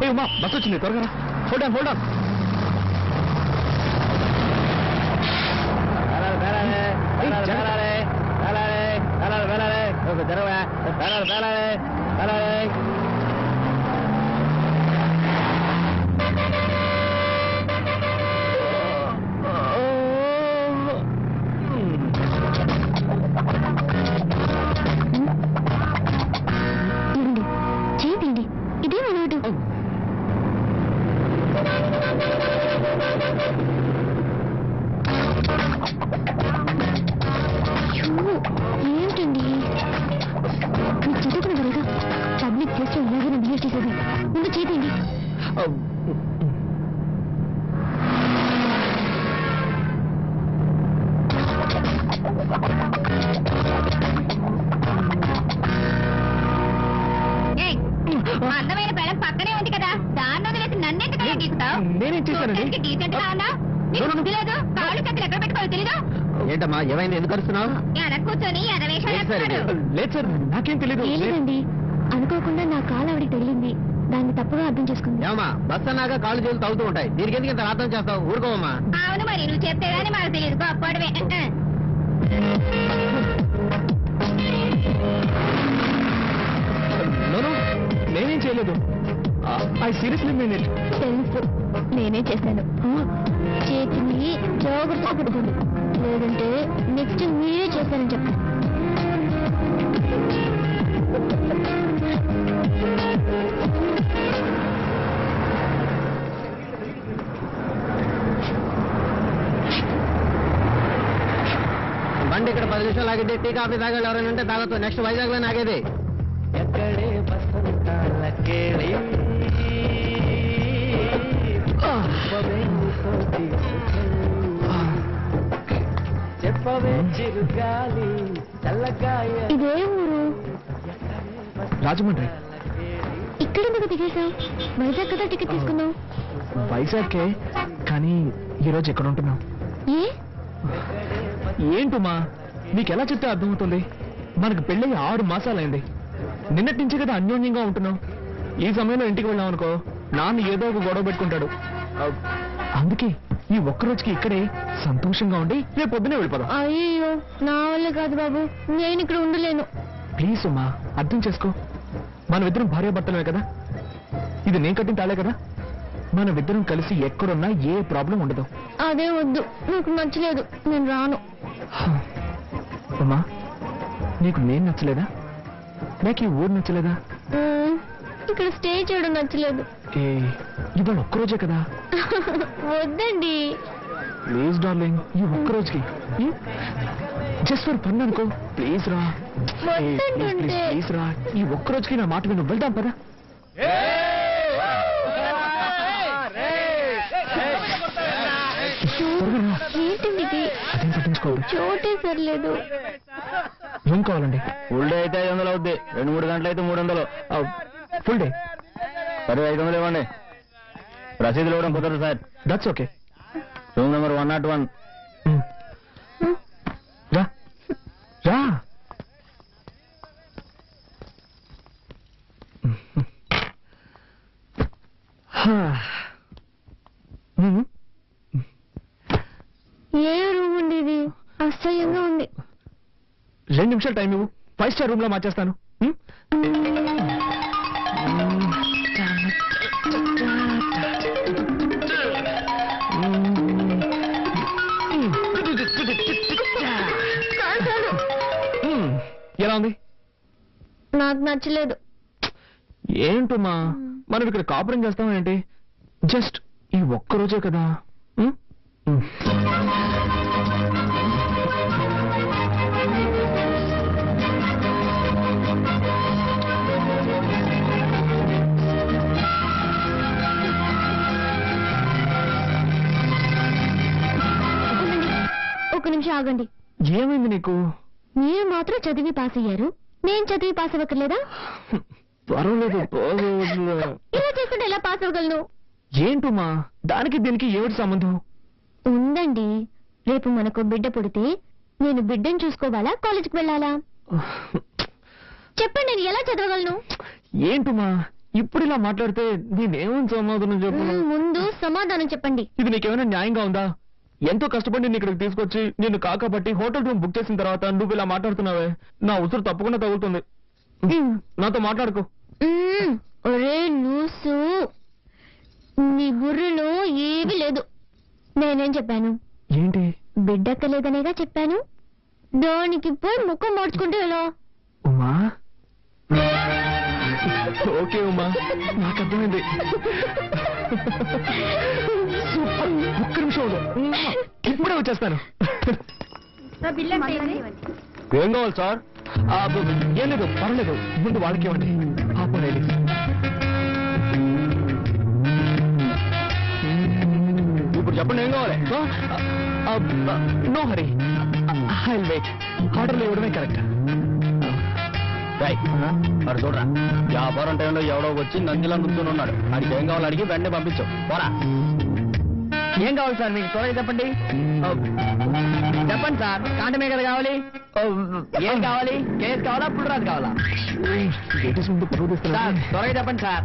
ఏ Uma bus వచ్చింది త్వరగా hold on hold on తీయండి ఏమైంది? ఎందుకు అరుస్తున్నావు? లేదు సార్ నాకేం తెలీదు. ఏం లేదండి అనుకోకుండా నా కాలు ఆవిడకి తగిలింది. దాన్ని తప్పుగా అర్థం చేసుకుంది. ఏమమ్మా బస్ అన్నాక కాళ్ళు చేతులు తవ్వుతూ ఉంటాయి. దీనికి ఎందుకు ఇంత అర్థం చేస్తావు? ఊరుకోవమ్మా. అవును మరి నువ్వు చెప్తే గానీ మాకు తెలియదు గొప్పడవే నోను నేనేం చేయలేదు. I seriously mean it. తెలుసు. నేనే చేశాను. చేతిని జాగ్రత్తగా పెట్టుకోండి లేదంటే నెక్స్ట్ మీరే చేస్తారని చెప్పండి. బండి ఇక్కడ పది నిమిషాలు ఆగితే టీ కాఫీ తాగాలి ఎవరైనా ఉంటే తాగొచ్చు నెక్స్ట్ వైజాగ్లో ఆగేది. ఎక్కడే వసంతాల ఇదే ఊరు? రాజమండ్రి. ఇక్కడ ఎందుకు దిగేశావు? వైజాగ్ కదా టికెట్ తీసుకున్నావు? వైజాగ్కే కానీ ఈరోజు ఎక్కడ ఉంటున్నావు? ఏ? ఏంటమ్మా నీకు ఎలా చెప్తే అర్థమవుతుంది. మనకు పెళ్ళయి ఆరు మాసాలైంది. నిన్నటి నుంచి కదా అన్యోన్యంగా ఉంటున్నావు. ఈ సమయంలో ఇంటికి వెళ్ళాం అనుకో నాన్న ఏదో ఒక గొడవ పెట్టుకుంటాడు. అందుకే ఈ ఒక్క రోజుకి ఇక్కడే సంతోషంగా ఉండి రేపు పొద్దునే వెళ్ళిపోదాం. అయ్యో నా వల్ల కాదు బాబు. నేను ఇక్కడ ఉండలేను. ప్లీజ్ అమ్మా అర్థం చేసుకో. మనమిద్దరం భార్య భర్తలమే కదా? ఇది నేను కట్టిన తాళే కదా? మనమిద్దరం కలిసి ఎక్కడున్నా ఏ ప్రాబ్లం ఉండదు. అదే వద్దు. నాకు నచ్చలేదు. నేను రాను. అమ్మా నీకు నేను నచ్చలేదా? నాకు ఈ ఊరు నచ్చలేదా? ఇక్కడ స్టే చేయడం నచ్చలేదు. ఏ ఇవాళ ఒక్కరోజే కదా? వద్దండి. ప్లీజ్ డార్లింగ్ ఈ ఒక్కరోజుకి. జస్ట్ ఫర్ ఫన్ అనుకో. ప్లీజ్ రా. ప్లీజ్ రా. ఈ ఒక్కరోజుకి నా మాట విను. వెళ్దాం పదా. ఏంటండి అదేం చోటే సర్లేదు. ఏం కావాలండి? ఫుల్ డే అయితే ఐదు వందలు అవుద్ది. రెండు మూడు గంటలు అయితే మూడు వందలు. Full day? సరే ఐదు వందలు ఇవ్వండి. రసీదులు ఇవ్వడం కుదరదు sir. That's okay room number one not one రా. ఏ రూమ్ ఉంది ఇది? అసహ్యంగా ఉంది. రెండు నిమిషాలు టైం ఇవ్వు. ఫైవ్ స్టార్ రూమ్లో మార్చేస్తాను. నచ్చలేదు. ఏంటమ్మా? మనం ఇక్కడ కాపురం చేస్తాం ఏంటి? జస్ట్ ఈ ఒక్క రోజే కదా. ఒక నిమిషం ఆగండి. ఏమైంది నీకు? మీరు మాత్రం చదివి పాస్ అయ్యారు నేను చదివి పాస్ పర్వాలేదు పర్వాలేదు. ఇలా చేసుకుంటే ఎలా పాస్ అవ్వగలను? ఏంటమ్మా? దానికి దీనికి ఏమిటి సంబంధం? ఉందండి. రేపు మనకు బిడ్డ పుడితే నేను బిడ్డను చూసుకోవాలా కాలేజీకి వెళ్ళాలా? చెప్పండి నేను ఎలా చదవగలను? ఏంటమ్మా? ఇప్పుడు ఇలా మాట్లాడితే నేనేమని సమాధానం చెప్పు ముందు సమాధానం చెప్పండి. ఇది నీకేమైనా న్యాయంగా ఉందా? ఎంతో కష్టపడి నిన్ను ఇక్కడికి తీసుకొచ్చి నిన్ను కాకబట్టి హోటల్ రూమ్ బుక్ చేసిన తర్వాత నువ్వు ఇలా మాట్లాడుతున్నావే? నా ఉసురు తప్పకుండా తగులుతుంది. నాతో మాట్లాడుకో. ఒరే లూసు నీ బుర్రలో ఏమీ లేదు. నేనేం చెప్పాను? ఏంటి? బిడ్డక్కలేదనేగా చెప్పాను? దానికి పోయి ముఖం మార్చుకుంటే ఎలా? ఉమా? ఓకే ఉమా. నాకు అర్థమైంది. ఒక్క నిమిషం. ఇప్పుడే వచ్చేస్తాను. ఏం కావాలి సార్? ఏం లేదు పర్లేదు ముందు వాళ్ళకి ఇవ్వండి. పాపం లేడీస్ ఇప్పుడు చెప్పండి ఏం కావాలి? No hurry. ఐ వెయిట్ ఆర్డర్లు ఇవ్వడమే కరెక్ట్. మరి చూడరా. వ్యాపారం టైంలో ఎవడో వచ్చి నందిలా నుంచుని ఉన్నాడు. వాడికి ఏం కావాలి అడిగి వెంటనే పంపించు. పోరా. ఏం కావాలి సార్ మీకు? త్వరగా చెప్పండి. చెప్పండి సార్. కాంటమే కదా కావాలి? ఏం కావాలి? కేస్ కావాలా? పుల్రాజ్ కావాలా? సార్ త్వరగా చెప్పండి సార్.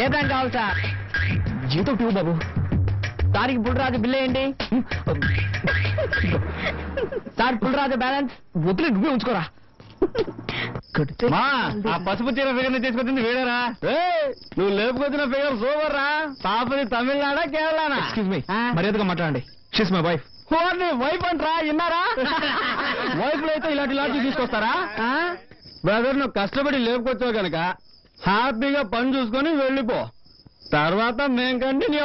ఏ బ్యాంక్ కావాలి సార్? జీతో ట్యూ బాబు. సార్కి పుల్రాజు బిల్ ఏంటి సార్ పుల్రాజు బ్యాలెన్స్? వదిలే నువ్వే ఉంచుకోరా. మా ఆ పసుపు చీర ఫిగర్ తీసుకొచ్చింది వీడరా. ఏయ్, నువ్వు లేపుకొచ్చిన ఫిగర్ సూపర్ రా పాపది తమిళనాడా కేరళనా? ఎక్స్క్యూజ్ మీ మర్యాదగా మాట్లాడండి. షీస్ మై వైఫ్ వైఫ్ అంటరా విన్నారా? వైఫ్ అయితే ఇలాంటి లాంటి తీసుకొస్తారా? బ్రదర్ నువ్వు కష్టపడి లేపుకొచ్చావు కనుక హ్యాపీగా పని చూసుకొని వెళ్ళిపో. తర్వాత మేం కంటిన్యూ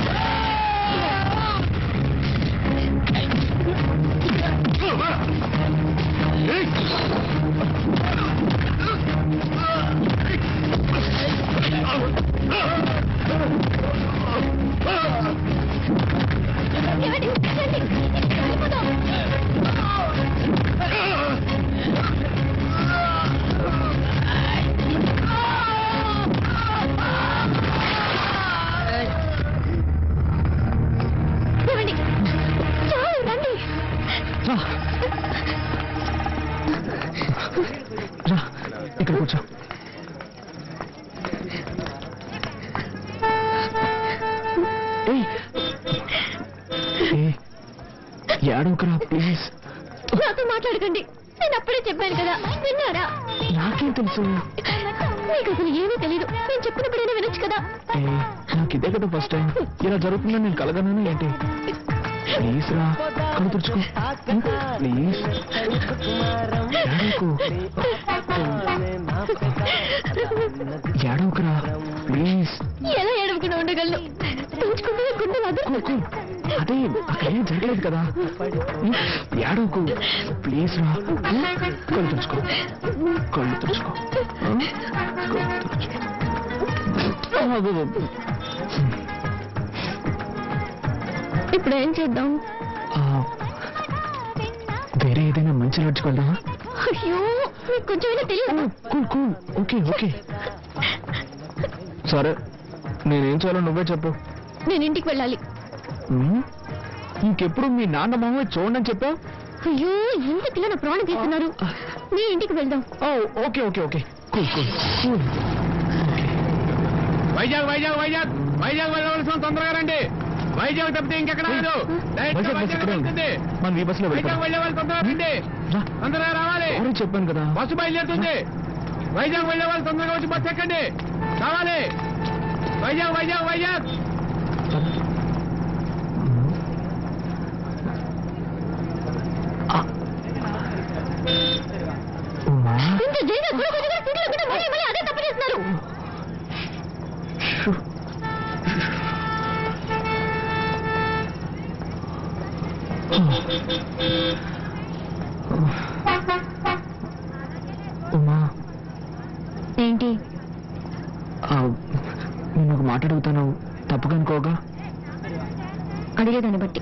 ఇక్కడ కూర్చో. ఏడవకురా ప్లీజ్ నాతో మాట్లాడకండి. నేను అప్పుడే చెప్పాను కదా. విన్నారా? నాకేం తెలుసు? మీకు అసలు ఏమీ తెలియదు నేను చెప్పినప్పుడైనా వినొచ్చు కదా. ఏ నాకు ఇదే కదా ఫస్ట్ టైం ఇలా జరుగుతుందని నేను కలగనాను ఏంటి? ప్లీజ్ రా కళ్ళు తుడుచుకో. ప్లీజ్ ఏడవకురా ప్లీజ్ ఎలా ఏడవకుండా ఉండగలను? పెంచుకుంటే గుండె. అదే అక్కడ ఏం జరగలేదు కదా. ఏడవకు ప్లీజ్ రా. కళ్ళు తుడుచుకో. కళ్ళు తుడుచుకో? కళ్ళు. ఇప్పుడు ఏం చేద్దాం? వేరే ఏదైనా మంచి లాడ్జ్కి వెళ్దామా? అయ్యో. మీకు కొంచెమైనా తెలియదు. Cool cool okay okay. సరే నేనేం చేయాలో నువ్వే చెప్పు. నేను ఇంటికి వెళ్ళాలి? ఇంకెప్పుడు మీ నాన్న మామయ్య చూడని చెప్పావు? అయ్యో ఎందుకు నా ప్రాణం తీస్తున్నారు. మీ ఇంటికి వెళ్దాం. ఓ okay okay okay. Cool cool. Cool. Vizag Vizag Vizag. Vizag వెళ్ళవలసిన తొందరగా రండి. వైజాగ్ తప్పితే ఇంకెక్కడ లేదు వైజాగ్ బస్ ఇక్కడే ఉంది. మనం ఈ బస్సులో వైజాగ్ వెళ్ళే వాళ్ళు తొందరగా రండి. తొందరగా రావాలి. చెప్పాను కదా. బస్సు బయలుదేరుతుంది. వైజాగ్ వెళ్ళే వాళ్ళు తొందరగా వచ్చి బస్సు ఎక్కండి. రావాలి. వైజాగ్ వైజాగ్ వైజాగ్. ఇంత జైలు కొడుకు దగ్గర సీట్లు కూడా మళ్ళీ మళ్ళీ అదే తప్పు చేస్తున్నారు షూ. ఉమా ఏంటి ఆ, నేను తప్పుగా అనుకోగా అడిగేదాన్ని బట్టి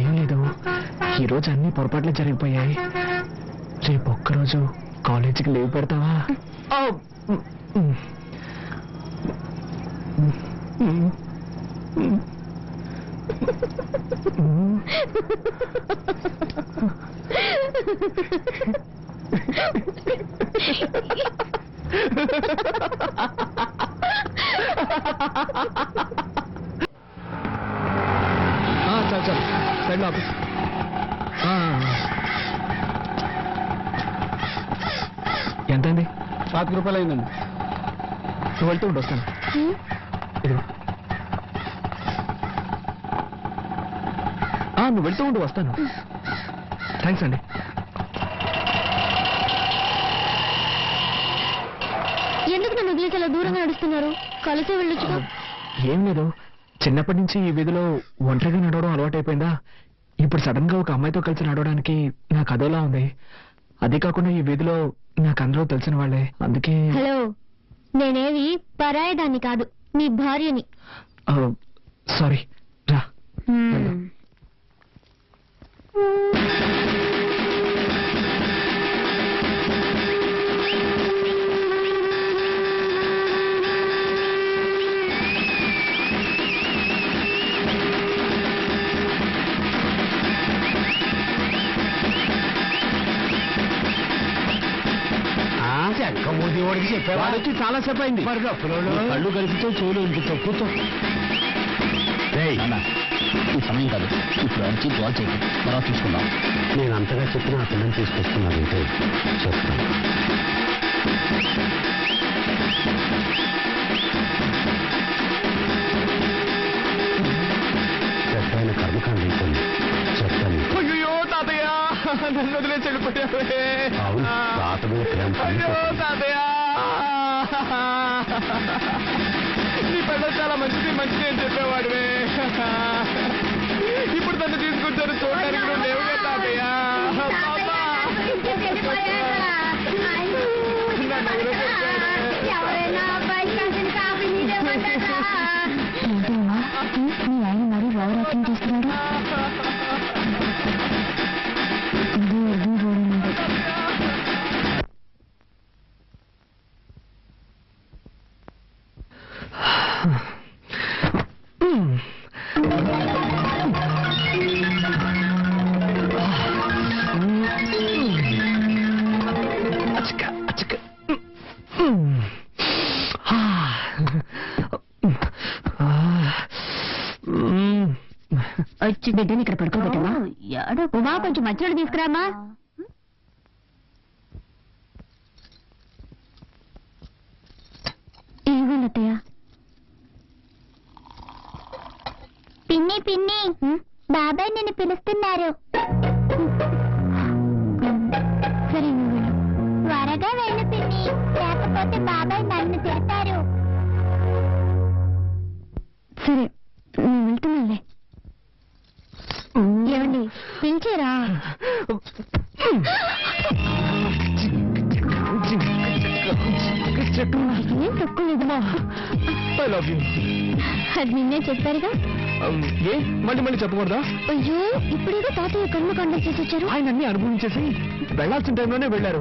ఏం లేదు అన్ని పొరపాట్లు జరిగిపోయాయి. రేపు ఒక్కరోజు కాలేజీకి లీవ్ పెడతావా? చాలు చాలు. సైడ్లో ఆఫీస్ ఎంతండి? పాతిక రూపాయలు అయిందండి నువ్వు వెళ్తూ ఉండు వస్తాను నువ్వు వెళ్తూ ఉండు వస్తాను. థ్యాంక్స్ అండి. ఎందుకు నన్ను వదిలేసి అలా దూరంగా నడుస్తున్నారు? కలిసి వెళ్ళొచ్చుగా. ఏం లేదు. చిన్నప్పటి నుంచి ఈ వీధిలో ఒంటరిగా నడవడం అలవాటైపోయిందా? ఇప్పుడు సడన్గా ఒక అమ్మాయితో కలిసి నడవడానికి నాకు అదోలా ఉంది. అదే కాకుండా ఈ వీధిలో నాకు అందరూ తెలిసిన వాళ్ళే. అందుకే హలో నేనేవి పరాయదాన్ని కాదు నీ భార్యని. సారీ. రా. వాడు వచ్చి చాలా సేపు అయింది కళ్ళు కలిపితే చెవులు వినిపించవు కూర్చో ఈ సమయం కాదు. ఇప్పుడు వచ్చి గోల్ చేయండి తర్వాత చూసుకుందాం. నేను అంతగా చెప్పిన ఆ పిల్లని తీసుకొస్తున్నానంటే చెప్తాను. పెద్ద కర్మకాండ అయిపోయింది. చెప్తాను. అయ్యో తాతయ్య నన్ను వదిలేసి వెళ్ళిపోయావే. అవును తాత మీద ప్రేమ అయ్యో పండిపోతుంది. తాతయ్య. నీ పెద్ద చాలా మంచిది మంచిది అని చెప్పేవాడివే. ఇప్పుడు తను తీసుకొచ్చారు చూడడానికి నువ్వు తాతయ్య. నీదేమంటారా ఏంటమ్మా మీ ఆయన మరి ఓవరాక్టింగ్ చేస్తున్నాడు. వచ్చి బిడ్డని ఇక్కడ పడుకోబెట్టమా ఉమా కొంచెం మంచినీళ్ళు తీసుకురామా అత్తయ్య? పిన్ని పిన్ని. బాబాయ్ నిన్ను పిలుస్తున్నారు. సరే నువ్వు వెళ్ళు. త్వరగా వెళ్ళు పిన్ని. లేకపోతే బాబాయ్ నన్ను తిడతారు. సరే వెళ్తున్నానులే తక్కువ లేదమ్మా love you. అది నిన్నే చెప్పారుగా. Um, ఏ? మళ్ళీ మళ్ళీ చెప్పకూడదా? అయ్యో ఇప్పుడేదో తాతయ్య కర్మకాండ చేసి వచ్చారు. ఆయన అన్ని అనుభవించేసి వెళ్ళాల్సిన టైంలోనే వెళ్ళారు?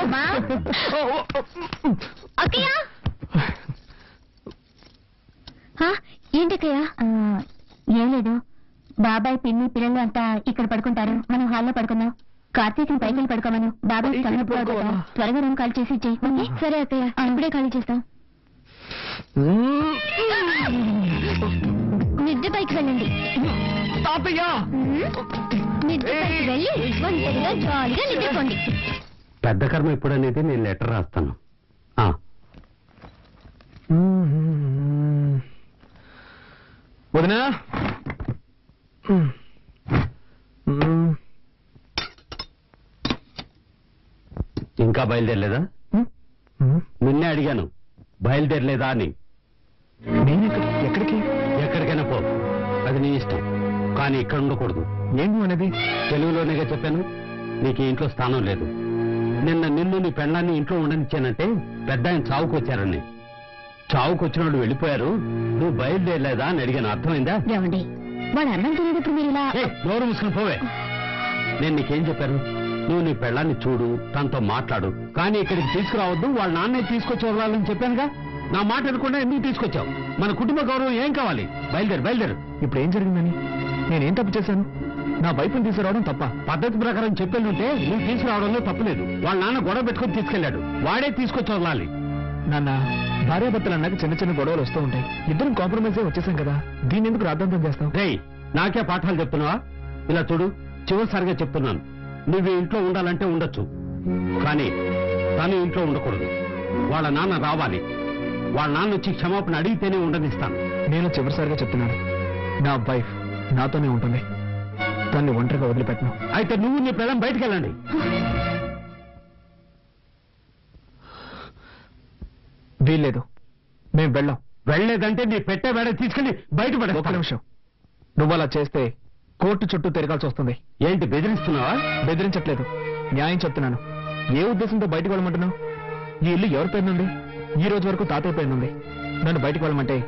అమ్మా. అక్కయ్య. ఏంటక్కయ్య? ఏం లేదు. బాబాయ్ పిన్ని పిల్లలు అంతా ఇక్కడ పడుకుంటారు. మనం హాల్లో పడుకుందాం. కార్తీక్ పైకి పడుకోమను. బాబాయ్? త్వరగా రూమ్ ఖాళీ చేసి ఇచ్చేయి? సరే అక్కయ్య ఇప్పుడే ఖాళీ చేస్తాం. నిద్ర పైకి వెళ్ళండి. పెద్ద కర్మ ఎప్పుడనేది నేను లెటర్ రాస్తాను. ఆ, వదినా! ఇంకా బయలుదేరలేదా? నిన్నే అడిగాను. బయలుదేరలేదా అని. నేను ఎక్కడ- ఎక్కడికి? ఎక్కడికైనా పో. అది నీ ఇష్టం. కానీ ఇక్కడ ఉండకూడదు. ఏం నువ్వు అనేది? తెలుగులోనేగా చెప్పాను. నీకు ఇంట్లో స్థానం లేదు. నిన్న నిన్ను నీ పెళ్ళాన్ని ఇంట్లో ఉండనిచ్చానంటే పెద్ద ఆయన చావుకు వచ్చారని చావుకు వచ్చిన వాళ్ళు వెళ్ళిపోయారు. నువ్వు బయలుదేరలేదా అని అడిగాను. అర్థమైందా? ఏమండి? వాడు అన్నం తినేటప్పుడు మీరు ఇలా నోరు మూసుకుని పోవే. నేను నీకేం చెప్పాను? నువ్వు నీ పెళ్ళాన్ని చూడు తనతో మాట్లాడు. కానీ ఇక్కడికి తీసుకురావద్దు వాళ్ళ నాన్నే తీసుకొచ్చి వదలాలని చెప్పానుగా? నా మాట వినకుండా ఎందుకు తీసుకొచ్చావు? మన కుటుంబ గౌరవం ఏం కావాలి? బయలుదేరు బయలుదేరు. ఇప్పుడు ఏం జరిగిందని? నేనేం తప్పు చేశాను? నా వైపుని తీసుకురావడం తప్ప. పద్ధతి ప్రకారం చెప్పేళ్ళుంటే నువ్వు తీసుకురావడంలో తప్పులేదు వాళ్ళ నాన్న గొడవ పెట్టుకొని తీసుకెళ్ళాడు. వాడే తీసుకొచ్చి వదలాలి. నాన్న భార్యాభర్తలు అన్నాక చిన్న చిన్న గొడవలు వస్తూ ఉంటాయి. ఇద్దరం కాంప్రమైజ్ అయి వచ్చేసాం కదా. దీన్ని ఎందుకు రాద్ధాంతం చేస్తాం రేయ్ నాకే పాఠాలు చెప్తున్నావా? ఇలా చూడు చివరిసారిగా చెప్తున్నాను. నువ్వు ఇంట్లో ఉండాలంటే ఉండొచ్చు. కానీ తను ఇంట్లో ఉండకూడదు. వాళ్ళ నాన్న రావాలి. వాళ్ళ నాన్న వచ్చి క్షమాపణ అడిగితేనే ఉండనిస్తాను. నేను చివరిసారిగా చెప్తున్నాను. నా వైఫ్ నాతోనే ఉంటుంది. దాన్ని ఒంటరిగా వదిలిపెట్టను. అయితే నువ్వు నీ పిల్లం బయటికి వెళ్ళండి. వీల్లేదు. మేం వెళ్ళాం. వెళ్ళలేదంటే నీ పెట్టే వేడ తీసుకెళ్ళి బయట ఒక్క పడేస్తాను. నిమిషం. నువ్వు అలా చేస్తే కోర్టు చుట్టూ తిరగాల్సి వస్తుంది. ఏంటి బెదిరిస్తున్నావా? బెదిరించట్లేదు. న్యాయం చెప్తున్నాను. ఏ ఉద్దేశంతో బయటకు వెళ్ళమంటున్నావు? ఈ ఇల్లు ఎవరి పేరునుంది ఈ రోజు వరకు తాతయ్య పేరునుంది నన్ను బయటకు వెళ్ళమంటే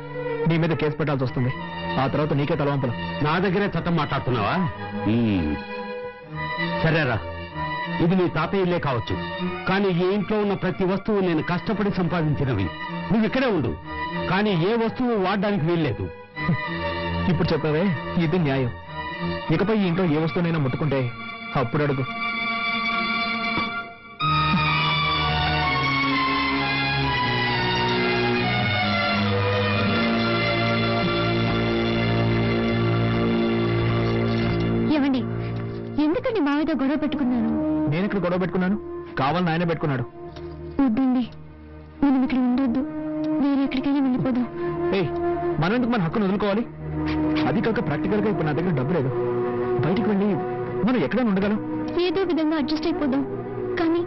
నీ మీద కేసు పెట్టాల్సి వస్తుంది. ఆ తర్వాత నీకే తలవంపులు నా దగ్గరే చట్టం మాట్లాడుతున్నావా. సరేరా. ఇది నీ తాతయ్య ఇల్లే కావచ్చు. కానీ ఈ ఇంట్లో ఉన్న ప్రతి వస్తువు నేను కష్టపడి సంపాదించినవి. నువ్వు ఇక్కడే ఉండు. కానీ ఏ వస్తువు వాడడానికి వీల్లేదు. ఇప్పుడు చెప్పావే ఇది న్యాయం. ఇకపై ఈ ఇంట్లో ఏ వస్తువునైనా ముట్టుకుంటే అప్పుడు అడుగు. గొడవ పెట్టుకున్నాను. కావాలని ఆయన పెట్టుకున్నాడు. వద్దండి. మనం ఇక్కడ ఉండొద్దు. వేరే ఎక్కడికైనా వెళ్ళిపోదాం. ఏయ్ మనం ఎందుకు మన హక్కును వదులుకోవాలి? అది కాక ప్రాక్టికల్గా ఇప్పుడు నా దగ్గర డబ్బు లేదు. బయటికి వెళ్ళి మనం ఎక్కడైనా ఉండగలం. ఏదో విధంగా అడ్జస్ట్ అయిపోదాం. కానీ